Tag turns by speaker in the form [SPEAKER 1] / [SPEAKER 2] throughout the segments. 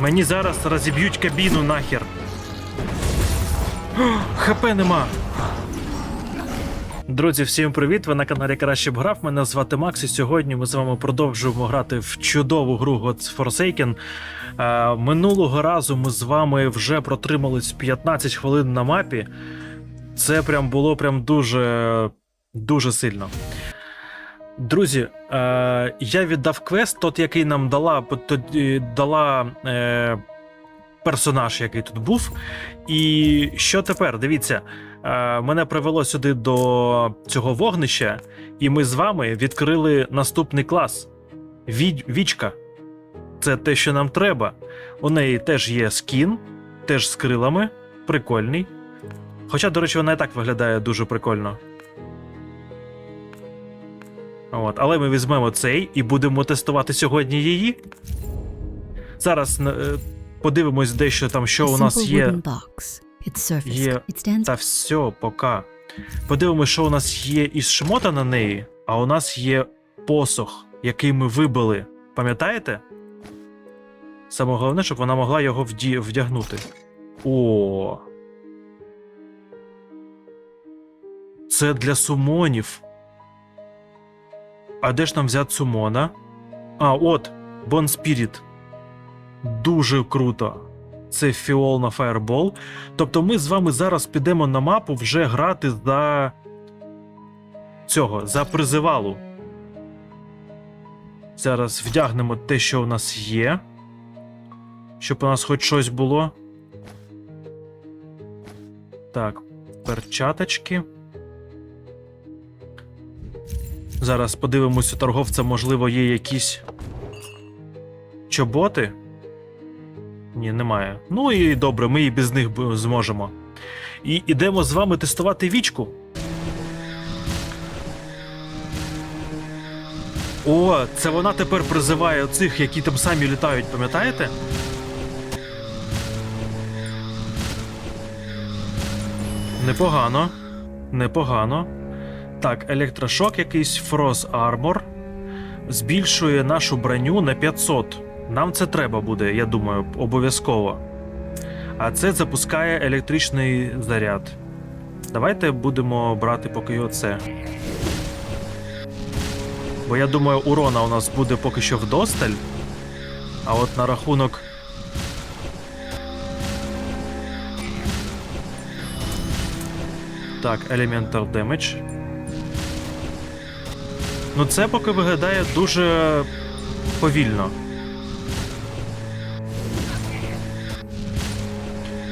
[SPEAKER 1] Мені зараз розіб'ють кабіну нахер. ХП нема. Друзі, всім привіт! Ви на каналі Краще б грав. Мене звати Макс, і сьогодні ми з вами продовжуємо грати в чудову гру Gods Forsaken. Е, минулого разу ми з вами вже протримались 15 хвилин на мапі. Це прям було прям дуже, дуже сильно. Друзі, е, я віддав квест, тот, який нам дала, тоді дала е, персонаж, який тут був. І що тепер? Дивіться, е, мене привело сюди до цього вогнища, і ми з вами відкрили наступний клас. Від, Вічка. Це те, що нам треба. У неї теж є скін, теж з крилами. Прикольний. Хоча, до речі, вона і так виглядає дуже прикольно. От, але ми візьмемо цей і будемо тестувати сьогодні її. Зараз е, подивимось дещо там, що у нас є. Є- Та все, пока. Подивимось, що у нас є із шмота на неї, а у нас є посох, який ми вибили. Пам'ятаєте? Саме головне, щоб вона могла його вді... вдягнути. О. Це для сумонів. А де ж нам взяти сумона? А, от, Бон Спіріт. Дуже круто. Це фіол на фаербол. Тобто ми з вами зараз підемо на мапу вже грати за цього, за призивалу. Зараз вдягнемо те, що у нас є. Щоб у нас хоч щось було. Так, перчаточки. Зараз подивимось у торговця, можливо, є якісь чоботи. Ні, немає. Ну і добре, ми і без них зможемо. І ідемо з вами тестувати вічку. О, це вона тепер призиває цих, які там самі літають, пам'ятаєте? Непогано. Непогано. Так, електрошок якийсь Frost Armor. Збільшує нашу броню на 500. Нам це треба буде, я думаю, обов'язково. А це запускає електричний заряд. Давайте будемо брати поки оце. Бо я думаю, урона у нас буде поки що вдосталь. А от на рахунок. Так, Elemental Damage. Ну, це поки виглядає дуже повільно.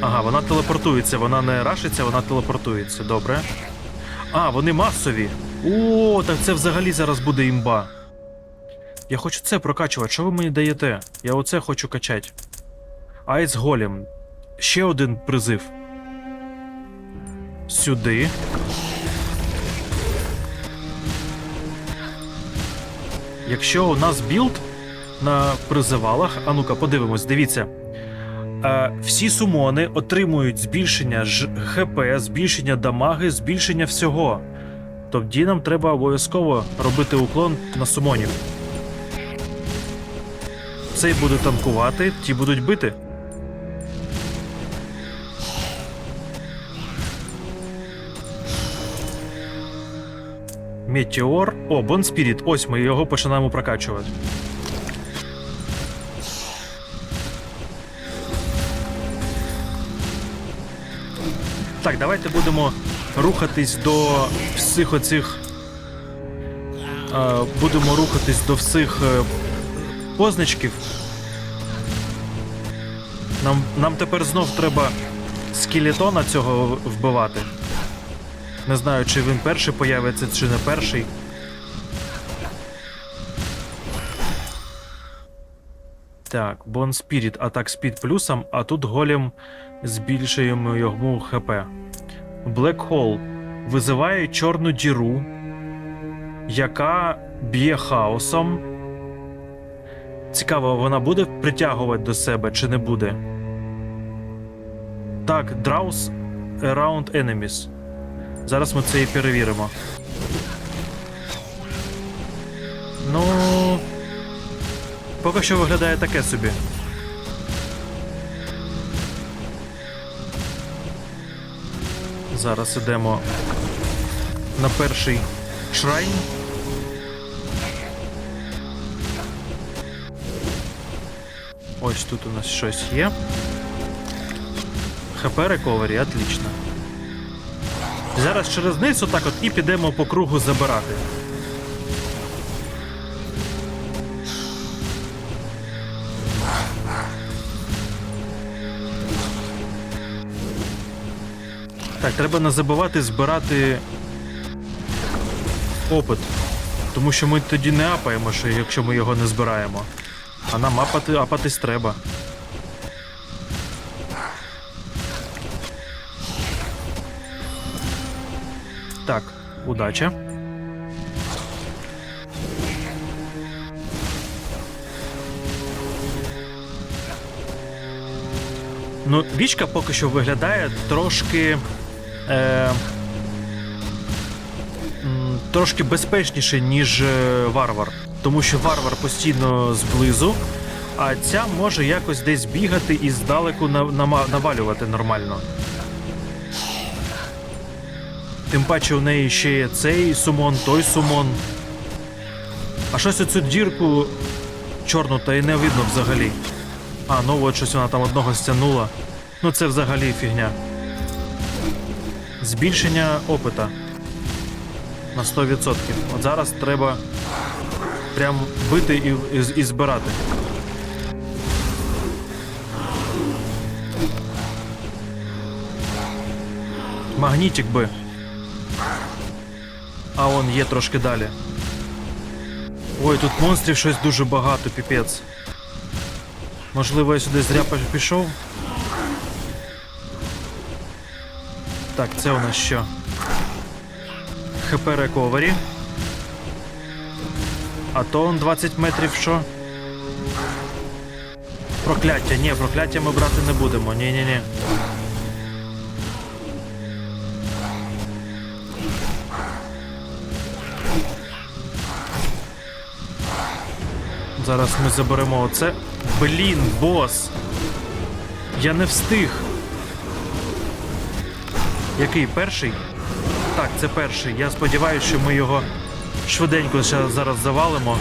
[SPEAKER 1] Ага, вона телепортується, вона не рашиться, вона телепортується. Добре. А, вони масові. О, так це взагалі зараз буде імба. Я хочу це прокачувати. Що ви мені даєте? Я оце хочу качати. Айс Голем. Ще один призив. Сюди. Якщо у нас білд на призивалах, а ну-ка, подивимось, дивіться. Е, всі сумони отримують збільшення ж ХП, збільшення дамаги, збільшення всього. Тоді нам треба обов'язково робити уклон на сумонів. Цей буде танкувати, ті будуть бити. Метеор. О, Бон Спіріт. Ось ми його починаємо прокачувати. Так, давайте будемо рухатись до всіх оцих. Е, будемо рухатись до всіх е, позначків. Нам, нам тепер знов треба скелетона цього вбивати. Не знаю, чи він перший появиться, чи не перший. Так, Бон Спіріт, атак спід плюсом, а тут голем збільшуємо йому ХП. Black Hole визиває чорну діру, яка б'є хаосом. Цікаво, вона буде притягувати до себе чи не буде? Так, Draws Around Enemies. Зараз ми це і перевіримо. Ну. Поки що виглядає таке собі. Зараз ідемо на перший шрайн. Ось тут у нас щось є. ХП рековері, отлично. Зараз через низ отак от і підемо по кругу забирати. Так, треба не забувати збирати опит. Тому що ми тоді не апаємо, що якщо ми його не збираємо. А нам апати, апатись треба. Так, удача. Ну, вічка поки що виглядає трошки. Е, трошки безпечніше, ніж е, варвар. Тому що варвар постійно зблизу, а ця може якось десь бігати і здалеку навалювати нормально. Тим паче у неї ще є цей сумон, той сумон. А щось оцю дірку чорну та й не видно взагалі. А, ну от щось вона там одного стягнула. Ну це взагалі фігня. Збільшення опита. На 100%. От зараз треба прям бити і, і, і збирати. Магнітик би. А он є трошки далі. Ой, тут монстрів щось дуже багато, піпець. Можливо, я сюди зря пішов. Так, це у нас що? ХП рековері. А то он 20 метрів що? Прокляття, ні, прокляття ми брати не будемо. Ні-ні-ні. Зараз ми заберемо оце. Блін, бос. Я не встиг. Який перший? Так, це перший. Я сподіваюся, що ми його швиденько зараз завалимо.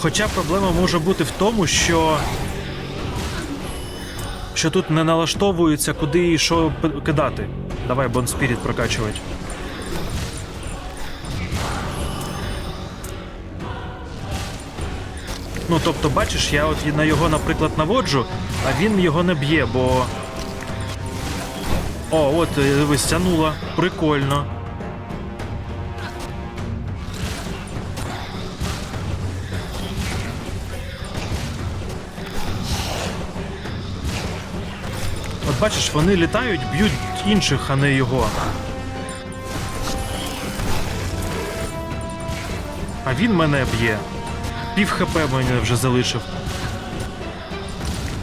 [SPEAKER 1] Хоча проблема може бути в тому, що. Що тут не налаштовується, куди і що кидати. Давай Бон Спіріт прокачувати. Ну, тобто, бачиш, я от на його, наприклад, наводжу, а він його не б'є, бо. О, от е, дивись, тянула. Прикольно. От бачиш, вони літають, б'ють інших, а не його. А він мене б'є. Пів хп мене вже залишив.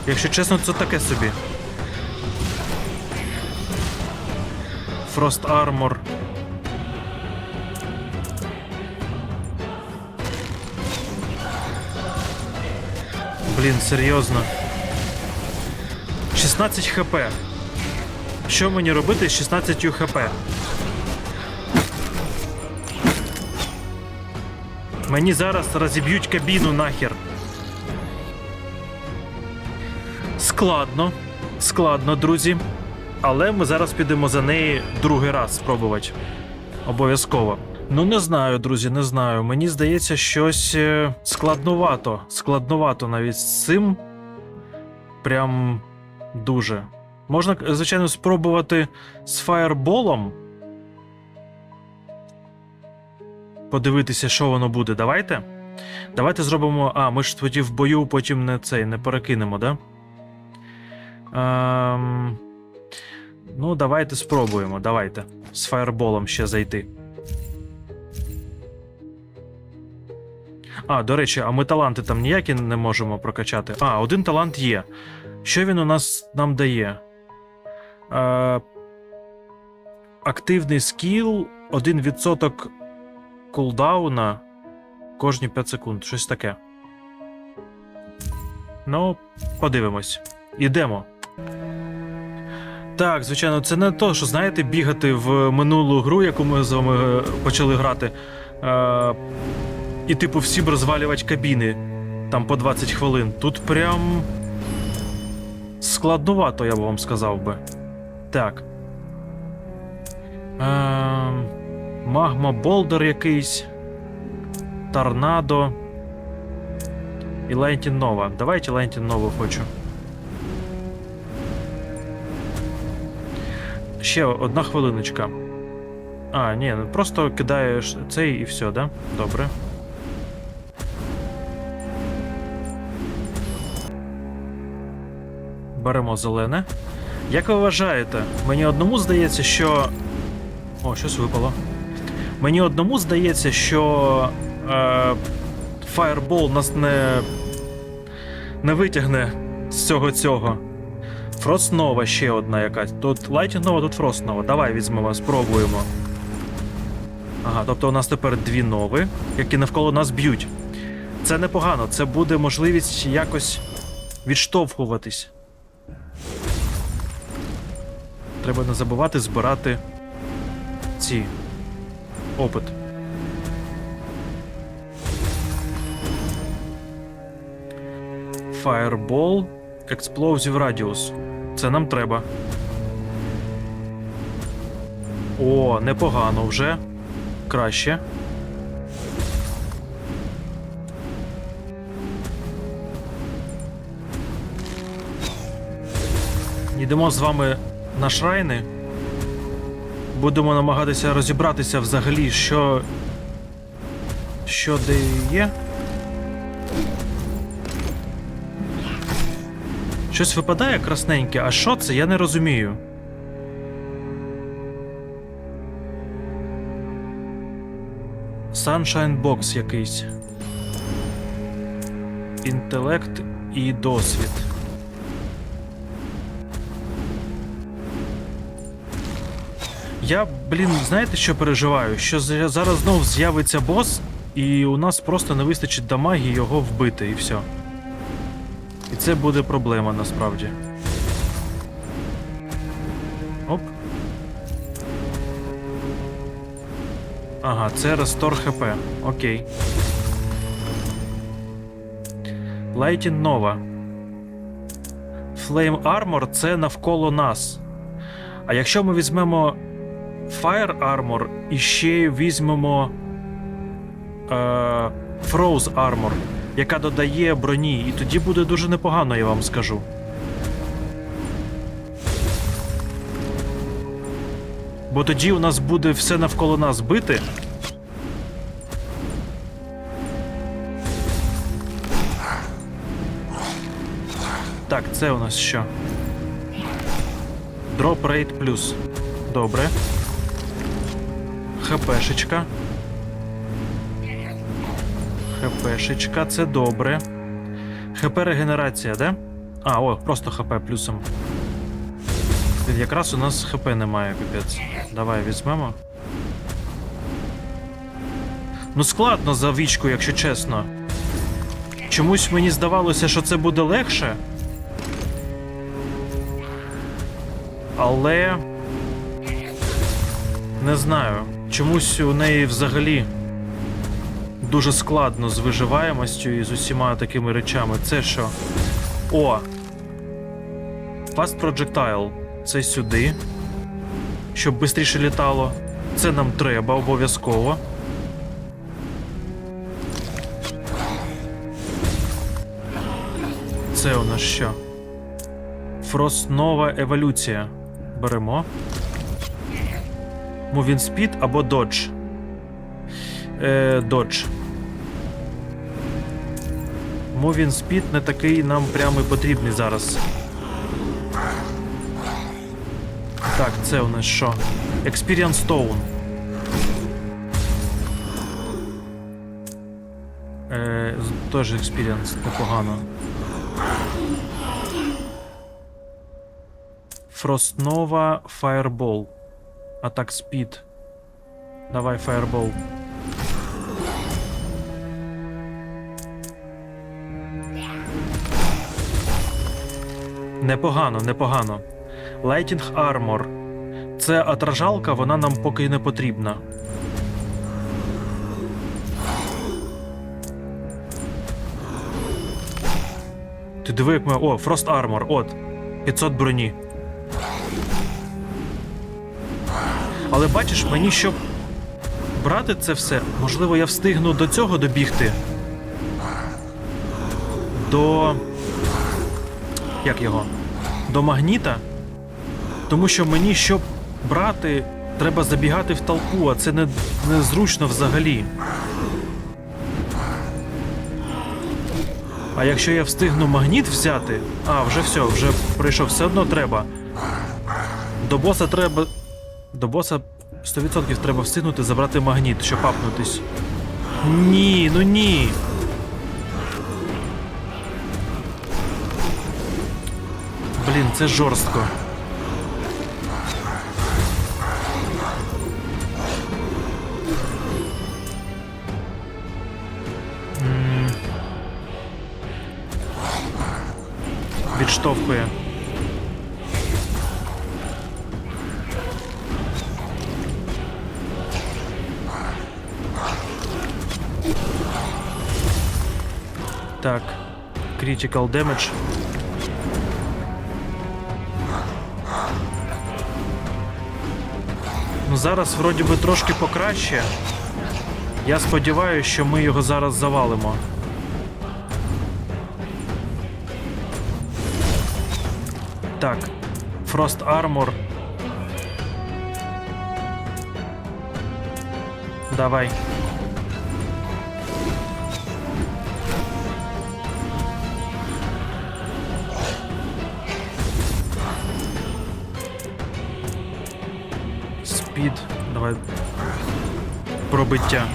[SPEAKER 1] Якщо чесно, це таке собі. Frost Armor. Блін, серйозно. 16 хп. Що мені робити з 16 хп? Мені зараз розіб'ють кабіну нахер. Складно. Складно, друзі. Але ми зараз підемо за неї другий раз спробувати. Обов'язково. Ну, не знаю, друзі, не знаю. Мені здається, щось е, складнувато. Складнувато навіть з цим. Прям дуже. Можна, звичайно, спробувати з фаєрболом. Подивитися, що воно буде. Давайте. Давайте зробимо. А, ми ж тоді в бою потім не цей не перекинемо, да? Ем... Ну, давайте спробуємо. Давайте. З фаєрболом ще зайти. А, до речі, а ми таланти там ніякі не можемо прокачати. А, один талант є. Що він у нас нам дає? Е, активний скіл, 1% кулдауна кожні 5 секунд. Щось таке. Ну, подивимось. Ідемо. Так, звичайно, це не то, що знаєте, бігати в минулу гру, яку ми з вами е, почали грати. Е, і, типу, всім розвалювати кабіни там по 20 хвилин. Тут прям складнувато, я б вам сказав би. Так. Е, магма Болдер якийсь. Торнадо. І Лентін Нова. Давайте Лентін Нову хочу. Ще одна хвилиночка. А, ні, ну просто кидаєш цей і все, да? Добре. Беремо зелене. Як ви вважаєте, мені одному здається, що. О, щось випало. Мені одному здається, що. Е, Fireball нас не. не витягне з цього цього. Фростнова ще одна якась. Тут Лайтінгнова, тут Фростнова. Давай візьмемо, спробуємо. Ага, тобто у нас тепер дві нови, які навколо нас б'ють. Це непогано, це буде можливість якось відштовхуватись. Треба не забувати збирати ці опит. Fireball, Explosive Radius. Це нам треба. О, непогано вже. Краще. Йдемо з вами на шрайни. Будемо намагатися розібратися взагалі, що. Що де є. Щось випадає красненьке, а що це? Я не розумію. Sunshine Box якийсь. Інтелект і досвід. Я, блін, знаєте, що переживаю? Що зараз знов з'явиться бос, і у нас просто не вистачить дамаги його вбити, і все. І це буде проблема насправді. Оп. Ага, це рестор ХП. Окей. Lighting Nova. Flame Armor це навколо нас. А якщо ми візьмемо Fire Armor і ще візьмемо е, Froze Armor, яка додає броні, і тоді буде дуже непогано, я вам скажу. Бо тоді у нас буде все навколо нас бити. Так, це у нас що? Drop rate плюс. Добре. ХПшечка. ХПшечка, це добре. ХП регенерація, де? А, о, просто ХП плюсом. Якраз у нас ХП немає, капець. Давай візьмемо. Ну, складно за вічку, якщо чесно. Чомусь мені здавалося, що це буде легше. Але. Не знаю. Чомусь у неї взагалі дуже складно з виживаємостю і з усіма такими речами. Це що? О! Fast Projectile. Це сюди. Щоб швидше літало. Це нам треба обов'язково. Це у нас що? Фростнова еволюція. Беремо. Moving Speed або Dodge. Е. Moving Speed не такий нам прямо і потрібний зараз. Так, це у нас що? Experience Stone. Е, теж Experience, непогано. Фростнова Fireball. Атак Speed. Давай Fireball. Непогано, непогано. Lighting Armor. Це отражалка, вона нам поки не потрібна. Ти диви, як ми. О, Frost Armor, от. 500 броні. Але бачиш, мені щоб брати це все, можливо, я встигну до цього добігти. До. Як його? До магніта. Тому що мені, щоб брати, треба забігати в толпу, а це не, незручно взагалі. А якщо я встигну магніт взяти, а, вже все, вже прийшов, все одно треба. До боса треба. До боса 100% треба встигнути забрати магніт, щоб апнутись. Ні, ну ні. Блін, це жорстко. Відштовхує. Critical damage. Ну зараз вроді би трошки покраще. Я сподіваюся, що ми його зараз завалимо. Так, Frost Armor. Давай. Спід. Давай. Пробиття.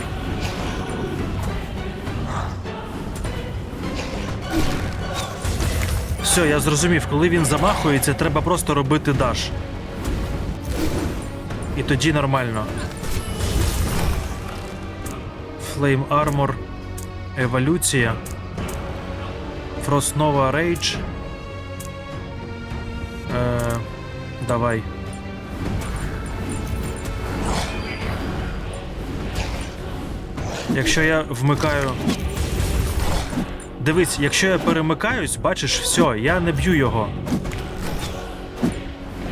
[SPEAKER 1] Все, я зрозумів, коли він замахується, треба просто робити даш. І тоді нормально. Flame Armor. Еволюція. Nova Rage. Е, давай. Якщо я вмикаю. Дивись, якщо я перемикаюсь, бачиш, все, я не б'ю його.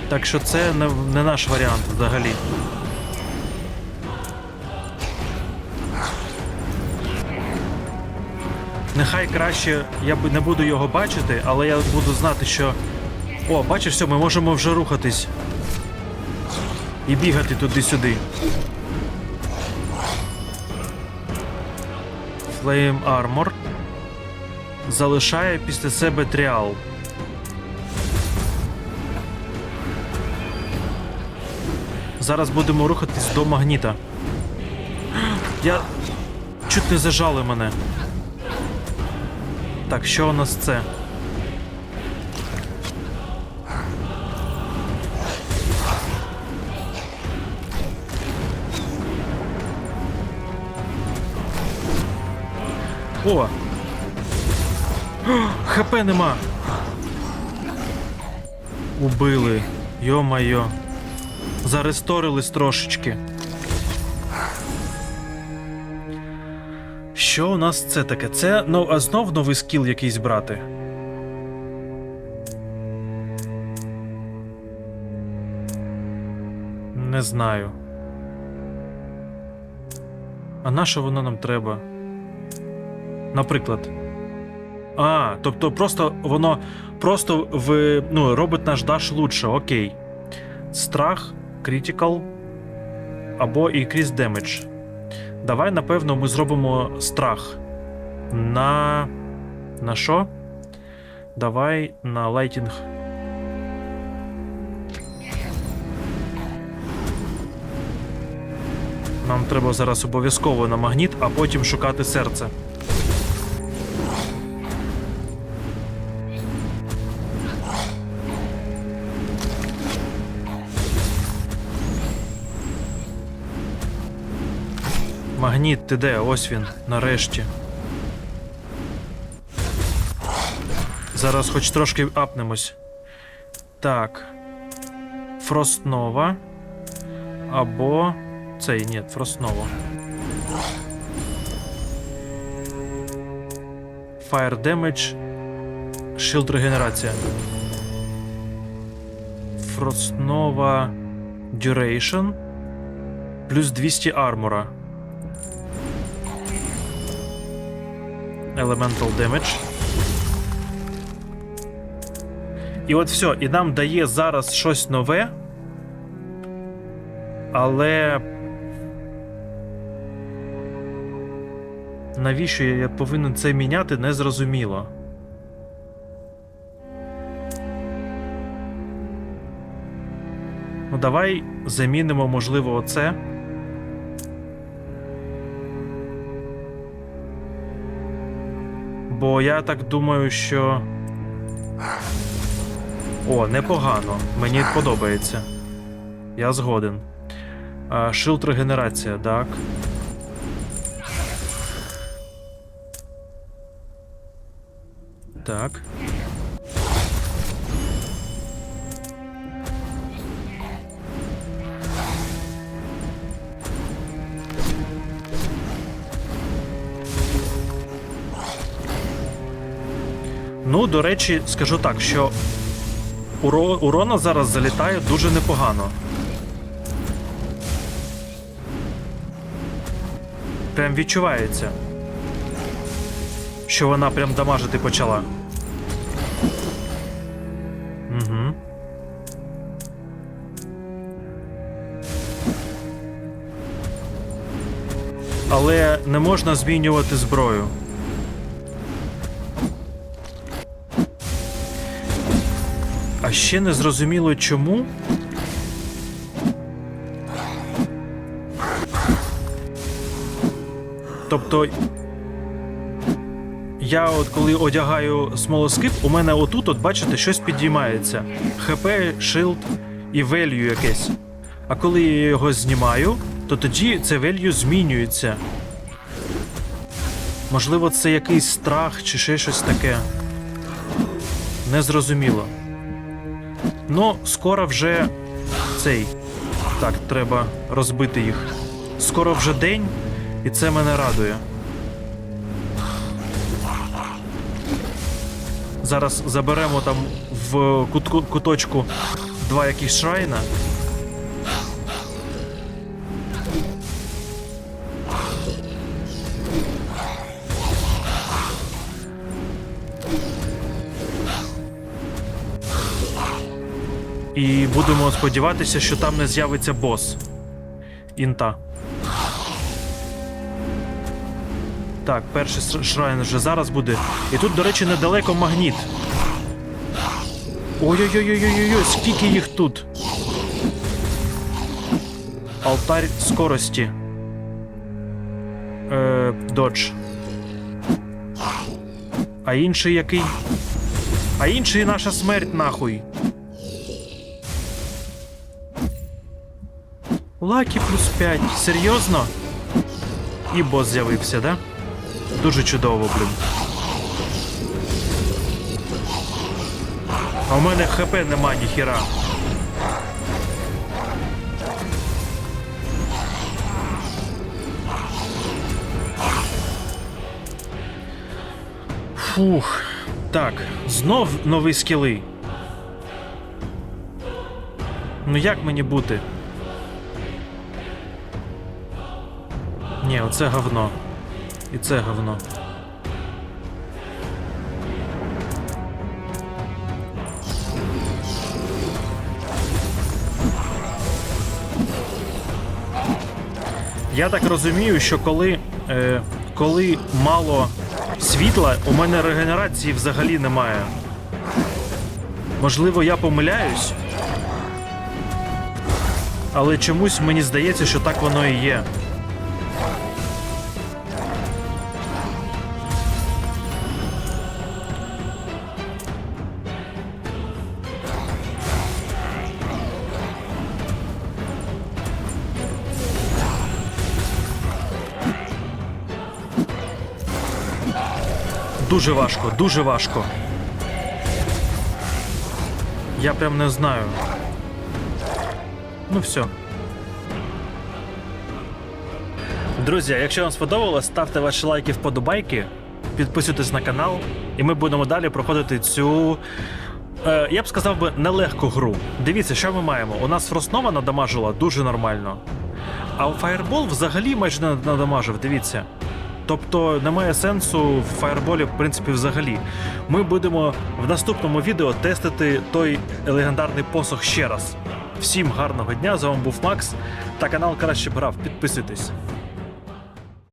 [SPEAKER 1] Так що це не, не наш варіант взагалі. Нехай краще я не буду його бачити, але я буду знати, що. О, бачиш, все, ми можемо вже рухатись. І бігати туди-сюди. Flame Armor залишає після себе тріал. Зараз будемо рухатись до магніта. Я чуть не зажали мене. Так, що у нас це? О! ХП нема. Убили. Йо-майо. Заресторились трошечки. Що у нас це таке? Це ну, а знов новий скіл якийсь брати. Не знаю. А на що воно нам треба? Наприклад. А, тобто просто воно просто в, ну, робить наш даш лучше, окей. Страх, критикал або increase damage. Давай, напевно, ми зробимо страх. На. На що? Давай на лайтінг. Нам треба зараз обов'язково на магніт, а потім шукати серце. Магніт, ти де? Ось він, нарешті. Зараз хоч трошки апнемось. Так. Фростнова. Або. Цей, ні, Фростнова. Fire Damage. Shield регенерація. Фростнова Duration. Плюс 200 армора. Elemental Damage. І от все, і нам дає зараз щось нове. Але. Навіщо я повинен це міняти, незрозуміло. Ну, давай замінимо, можливо, оце. Бо я так думаю, що. О, непогано. Мені подобається. Я згоден. Шилд регенерація, так. Так. До речі, скажу так, що урона зараз залітає дуже непогано. Прям відчувається, що вона прям дамажити почала. Угу. Але не можна змінювати зброю. Ще не зрозуміло чому. Тобто. Я от коли одягаю смолоскип, у мене отут, от бачите, щось підіймається. ХП, шилд і велью якесь. А коли я його знімаю, то тоді це велью змінюється. Можливо, це якийсь страх чи ще щось таке. Незрозуміло. Ну, скоро вже цей. Так, треба розбити їх. Скоро вже день, і це мене радує. Зараз заберемо там в кутку, куточку два якісь шрайна. І будемо сподіватися, що там не з'явиться бос. Інта. Так, перший шрайн вже зараз буде. І тут, до речі, недалеко магніт. Ой-ой-ой-ой-ой-ой, скільки їх тут. Алтарь скорості. Е, додж. А інший який? А інший наша смерть нахуй. Лакі плюс 5. Серйозно? І бос з'явився, да? Дуже чудово, блін. А у мене ХП нема ніхіра. Фух. Так, знов нові скіли. Ну як мені бути? Ні, оце говно. І це говно. Я так розумію, що коли, е, коли мало світла, у мене регенерації взагалі немає. Можливо, я помиляюсь. Але чомусь мені здається, що так воно і є. Дуже важко, дуже важко. Я прям не знаю. Ну все. Друзі, якщо вам сподобалось, ставте ваші лайки вподобайки, підписуйтесь на канал, і ми будемо далі проходити цю. Е, я б сказав би нелегку гру. Дивіться, що ми маємо. У нас Фростнова надамажила дуже нормально. А у Fireball взагалі майже не надамажив, дивіться. Тобто немає сенсу в фаєрболі, в принципі, взагалі. Ми будемо в наступному відео тестити той легендарний посох ще раз. Всім гарного дня! З вами був Макс та канал Краще Брав. Підписуйтесь.